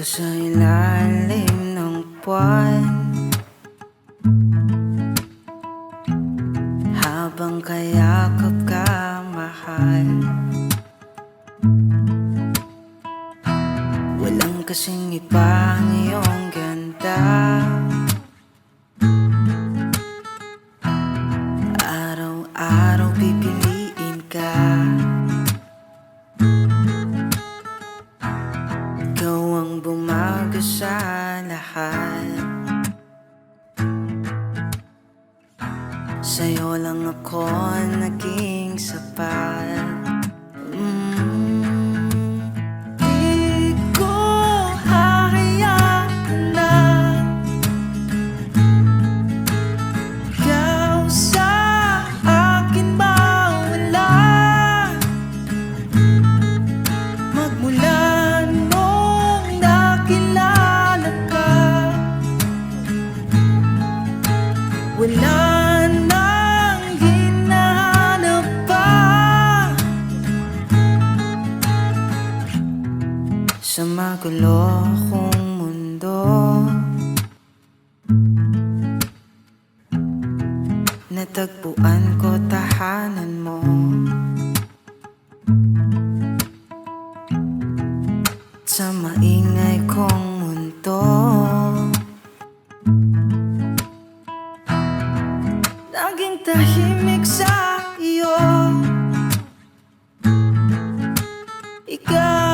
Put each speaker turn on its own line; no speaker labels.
Dito sa ilalim ng buwan Habang kayakap ka, mahal Walang kasing iba ang iyong ganda. Araw-araw pipiliin bumago sa lahat. Sa'yo lang ako naging sapat Wala nang hinahanap pa. Sa magulo kong mundo. Natagpuan ko tahanan mo. Sa maingay tahimik sa iyo Ikaw